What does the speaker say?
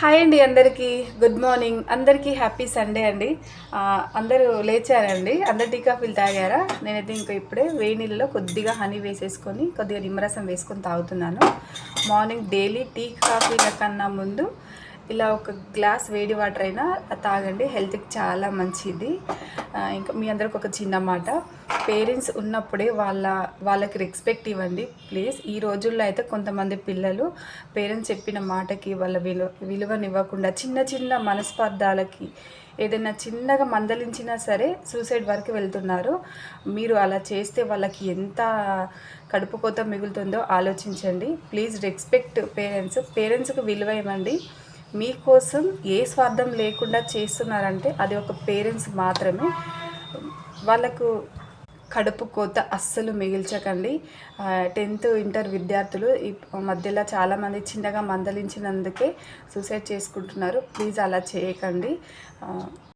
Hi అండి అందరికీ. Good morning అందరికీ హ్యాపీ సండే అండి. అందరూ లేచారండి. అందరు టీ కాఫీలు తాగారా? నేనైతే ఇంకా ఇప్పుడే వేడి నీళ్ళలో కొద్దిగా హనీ వేసేసుకొని కొద్దిగా నిమ్మరసం వేసుకొని తాగుతున్నాను. మార్నింగ్ డైలీ టీ కాఫీల కన్నా ముందు ఇలా ఒక గ్లాస్ వేడి వాటర్ అయినా తాగండి. హెల్త్కి చాలా మంచిది. ఇంకా మీ అందరికి ఒక చిన్న మాట. పేరెంట్స్ ఉన్నప్పుడే వాళ్ళ వాళ్ళకి రెస్పెక్ట్ ఇవ్వండి. ప్లీజ్. ఈ రోజుల్లో అయితే కొంతమంది పిల్లలు పేరెంట్స్ చెప్పిన మాటకి వాళ్ళ విలువ విలువనివ్వకుండా చిన్న చిన్న మనస్పర్ధాలకి ఏదైనా చిన్నగా మందలించినా సరే సూసైడ్ వరకు వెళ్తున్నారు. మీరు అలా చేస్తే వాళ్ళకి ఎంత కడుపు కోత మిగులుతుందో ఆలోచించండి. Please respect parents. పేరెంట్స్కి విలువ ఇవ్వండి. మీకోసం ఏ స్వార్థం లేకుండా చేస్తున్నారంటే అది ఒక పేరెంట్స్ మాత్రమే. వాళ్ళకు కడుపు కోత అస్సలు మిగిల్చకండి. టెన్త్ ఇంటర్ విద్యార్థులు ఈ మధ్యలో చాలామంది చిన్నగా మందలించినందుకే సూసైడ్ చేసుకుంటున్నారు. ప్లీజ్ అలా చేయకండి.